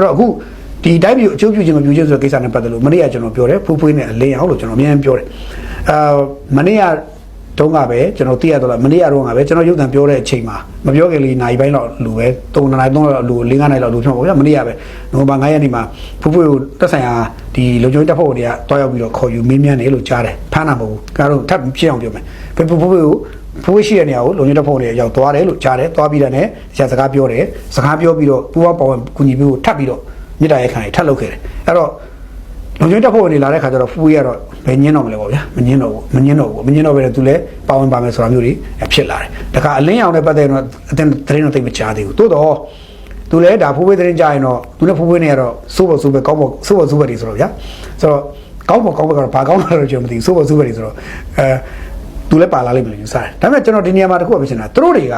အဲ့တော့အခုဒီတိုင်းပြည်ကိုအကျိုးပြုခြင်းမပြုခြင်းဆိုတဲ့ကိစ္စနဲ့ပတ်သက်လို့မနေ့ကကျွန်တော်ပြောတယ်ဖူးဖွေးနဲ့အလင်းအောင်လို့ကျွန်တော်အများကြီးပြောတယ်အာမနေ့ကတုန်းကပဲကျွန်တော်သိရတော့လားမနေ့ကတော့ကပဲကျွန်တော်ရုပ်သံပြောတဲ့အချိန်မှာမပြောခင်လေးနိုင်ပိုင်းတော့လူပဲ3နိုင်3လောက်လူ4 5နိုင်လောက်လူဖြစ်မှာပေါ့ဗျာမနေ့ကပဲနိုဝင်ဘာ9ရက်နေ့မှာဖူးဖွေးကိုတက်ဆိုင်ရာဒီလုံခြုံရေးတပ်ဖွဲ့တွေကတွားရောက်ပြီးတော့ခေါ်ယူမင်းမြန်းတယ်လို့ကြားတယ်ဖမ်းတာမဟုတ်ဘူးကတော့ထပ်ဖြစ်အောင်ပြောမယ်ဖူးဖူးဖွေးကို ဖူးရှိတဲ့နေရာကိုလုံခြုံရေးတပ်ဖွဲ့တွေရောက်သွားတယ်လို့ကြားတယ်သွားပြီးတဲ့နဲ့ဆရာစကားပြောတယ်စကားပြောပြီးတော့ပူပေါင်းပေါဝင်ကူညီပြီးတော့ထပ်ပြီးတော့မြစ်တာရဲ့ခံတွေထပ်လုပ်ခဲ့တယ်အဲ့တော့လုံခြုံရေးတပ်ဖွဲ့ဝင်တွေလာတဲ့ခါကျတော့ဖူးရတော့ဘယ်ညင်းတော့မလဲပေါ့ဗျာမညင်းတော့ဘူးမညင်းတော့ဘူးမညင်းတော့ပဲသူလည်းပါဝင်ပါမယ်ဆိုတာမျိုးတွေဖြစ်လာတယ်တခါအလင်းအောင်နဲ့ပတ်သက်တော့အတင်းသတင်းတော့သိမချသေးဘူးတိုးတော့သူလည်းဒါဖူးဝေးသတင်းကြရင်တော့သူနဲ့ဖူးဝေးနေရတော့စိုးပေါ်စိုးပဲကောင်းပေါ်စိုးပေါ်စိုးပဲတွေဆိုတော့ဗျာဆိုတော့ကောင်းပေါ်ကောင်းပေါ်ကတော့ဘာကောင်းလာတော့ကျွန်တော်မသိဘူးစိုးပေါ်စိုးပဲတွေဆိုတော့အဲ သူလည်းပါလာလိမ့်မယ်လို့ယူဆတယ်ဒါပေမဲ့ကျွန်တော်ဒီနေရာမှာတခုပဲဖြစ်နေတာသူတို့တွေက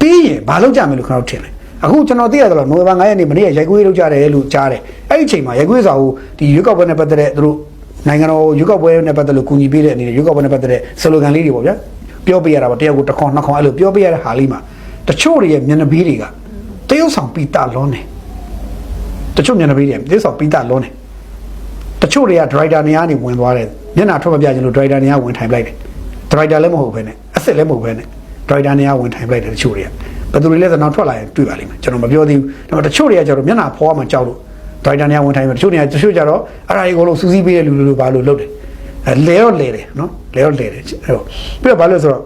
ပြီးရင်ဘာလုပ်ကြမယ်လို့ကျွန်တော်ထင်တယ်အခုကျွန်တော်သိရတော့နိုဝင်ဘာ9ရက်နေ့မနေ့ကရိုက်ကွေးလုပ်ကြတယ်လို့ကြားတယ်အဲ့ဒီအချိန်မှာရိုက်ကွေးစာကိုဒီရွေးကောက်ပွဲနဲ့ပတ်သက်တဲ့သူတို့နိုင်ငံတော်ရွေးကောက်ပွဲနဲ့ပတ်သက်လို့ကူညီပေးတဲ့အနေနဲ့ရွေးကောက်ပွဲနဲ့ပတ်သက်တဲ့ဆလိုဂန်လေးတွေပေါ့ဗျာပြောပြရတာပေါ့တယောက်ကိုတစ်ခေါက်နှစ်ခေါက်အဲ့လိုပြောပြရတဲ့ဟာလေးမှာတချို့တွေရဲ့မျက်နှာပြီးတွေကတရုပ်ဆောင်ပီတာလွန်းတယ်တချို့မျက်နှာပြီးတွေတရုပ်ဆောင်ပီတာလွန်းတယ်တချို့တွေကဒရိုက်တာနေရာနေဝင်သွားတယ်မျက်နှာထွက်မပြချင်လို့ဒရိုက်တာနေရာဝင်ထိုင်ပလိုက်တယ် ဒရိုက်တာလည်းမဟုတ်ဘဲနဲ့အစ်စ်လည်းမဟုတ်ဘဲနဲ့ဒရိုက်တာနေရာဝင်ထိုင်ပလိုက်တယ်တချို့တွေကဘယ်သူတွေလဲဆိုတော့ထွက်လာရင်တွေ့ပါလိမ့်မယ်ကျွန်တော်မပြောသေးဘူးဒါပေမဲ့တချို့တွေကကျတော့မျက်နှာဖောမှကြောက်လို့ဒရိုက်တာနေရာဝင်ထိုင်တယ်တချို့တွေကတချို့ကျတော့အဲ့ဒါကြီးကိုလို့စူးစီးပေးတဲ့လူလူလိုပါလို့လုပ်တယ်အဲလဲတော့လဲတယ်နော်လဲတော့လဲတယ်အဲ့တော့ပြီးတော့ဘာလို့လဲဆိုတော့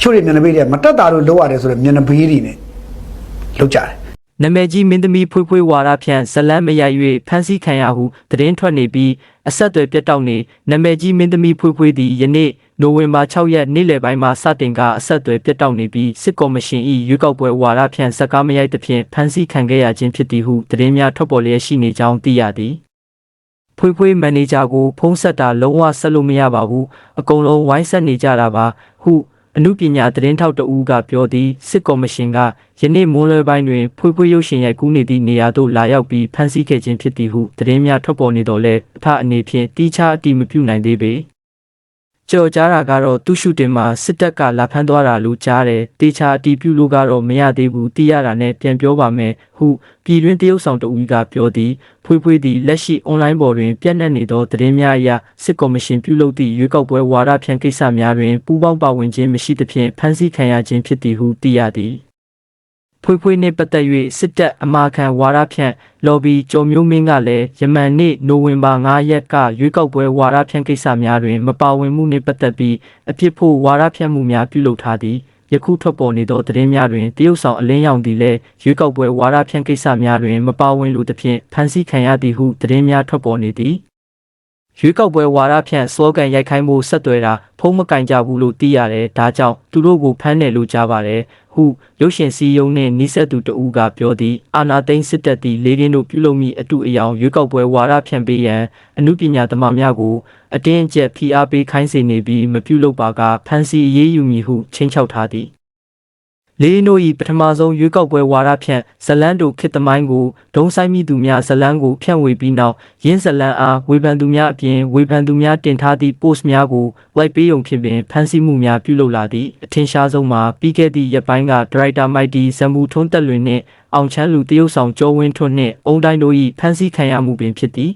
ချို့တွေမျက်နှာပေးတွေကမတက်တာလို့လုပ်ရတယ်ဆိုတော့မျက်နှာပေးတွေနဲ့လုပ်ကြတယ် နမည်ကြီးမင်းသမီးဖွေးဖွေးဝါရဖြန့်ဇလန်းမရိုက်၍ဖမ်းဆီးခံရဟုသတင်းထွက်နေပြီးအဆက်အသွယ်ပြတ်တောက်နေနမည်ကြီးမင်းသမီးဖွေးဖွေးသည်ယနေ့နိုဝင်ဘာ6ရက်နေ့လယ်ပိုင်းမှာစတင်ကအဆက်အသွယ်ပြတ်တောက်နေပြီးစစ်ကော်မရှင်၏ရွေးကောက်ပွဲဝါရဖြန့်ဇက်ကားမရိုက်သဖြင့်ဖမ်းဆီးခံခဲ့ရခြင်းဖြစ်သည်ဟုသတင်းများထွက်ပေါ်လျက်ရှိနေကြောင်းသိရသည်ဖွေးဖွေးမန်နေဂျာကိုဖုံးဆက်တာလုံးဝဆက်လို့မရပါဘူးအကုန်လုံးဝိုင်းဆက်နေကြတာပါဟု အမှုပညာသတင်းထောက်တဦးကပြောသည်စစ်ကော်မရှင်ကယနေ့မွန်းလွဲပိုင်းတွင်ဖွေးဖွေးရုပ်ရှင်ရိုက်ကူးနေသည့်နေရာသို့လာရောက်ပြီးဖမ်းဆီးခဲ့ခြင်းဖြစ်သည်ဟုသတင်းများထွက်ပေါ်နေတော့လဲအထအနေဖြင့်တီးခြားအတိမပြုနိုင်သေးပေ ကြော်ကြားတာကတော့သူ့ရှုတင်မှာစစ်တပ်ကလာဖမ်းသွားတာလို့ကြားတယ်တေချာအတီးပြုလို့ကတော့မရသေးဘူးတီးရတာနဲ့ပြန်ပြောပါမယ်ဟုပြည်တွင်းတရုတ်ဆောင်တဦးကပြောသည်ဖွေးဖွေးသည်လက်ရှိအွန်လိုင်းပေါ်တွင်ပြန့်နှံ့နေသောသတင်းများအရစစ်ကော်မရှင်ပြုလုပ်သည့်ရွေးကောက်ပွဲဝါဒဖြန့်ကိစ္စများတွင်ပူးပေါင်းပါဝင်ခြင်းမရှိသဖြင့်ဖမ်းဆီးခံရခြင်းဖြစ်သည်ဟုသိရသည် ဖွေးဖွေးနှင့်ပတ်သက်၍စစ်တပ်အမာခံဝါဒဖြန့်လော်ဘီကျော်မျိုးမင်းကလည်းယမန်နေ့နိုဝင်ဘာ9ရက်ကရွေးကောက်ပွဲဝါဒဖြန့်ကိစ္စများတွင်မပါဝင်မှုနှင့်ပတ်သက်ပြီးအဖြစ်ဖို့ဝါဒဖြန့်မှုများပြုလုပ်ထားသည်ယခုထွက်ပေါ်နေသောသတင်းများတွင်တရုတ်ဆောင်အလင်းရောင်သည်လည်းရွေးကောက်ပွဲဝါဒဖြန့်ကိစ္စများတွင်မပါဝင်လိုသဖြင့်ဖမ်းဆီးခံရသည်ဟုသတင်းများထွက်ပေါ်နေသည် ရွေးကောက်ပွဲဝါဒဖြန့်စလောကန်ရိုက်ခိုင်းမှုဆက်သွယ်တာဖုံးမကင်ကြဘူးလို့သိရတယ်ဒါကြောင့်သူတို့ကိုဖမ်းတယ်လို့ကြားပါတယ်ဟုရုပ်ရှင်စီယုံနှင့်နီးစပ်သူတဦးကပြောသည်အာနာသိန်းစစ်တပ်သည်လေးရင်းတို့ပြုလုပ်မိအတူအယောင်ရွေးကောက်ပွဲဝါဒဖြန့်ပေးရန်အမှုပညာသမားများကိုအတင်းအကျပ်ဖိအားပေးခိုင်းစေနေပြီးမပြုလုပ်ပါကဖမ်းဆီးအရေးယူမည်ဟုချင်းချောက်ထားသည် လေးနို၏ပထမဆုံးရွေးကောက်ပွဲဝါဒဖြန့်ဇလန်းတို့ခေတ်သမိုင်းကိုဒုံဆိုင်မိသူများဇလန်းကိုဖြန့်ဝေပြီးနောက်ရင်းဇလန်းအားဝေဖန်သူများအပြင်ဝေဖန်သူများတင်ထားသည့် post များကို like ပေးုံဖြစ်ပင်ဖန်ဆီးမှုများပြုလုပ်လာသည့်အထင်ရှားဆုံးမှာပြီးခဲ့သည့်ရက်ပိုင်းကဒရိုက်တာမိုက်တီဇမ်မူထွန်းတက်လွင်နှင့်အောင်ချမ်းလူတရုတ်ဆောင်ကျော်ဝင်းထွန်းနှင့်အုံတိုင်းတို့၏ဖန်ဆီးခံရမှုပင်ဖြစ်သည်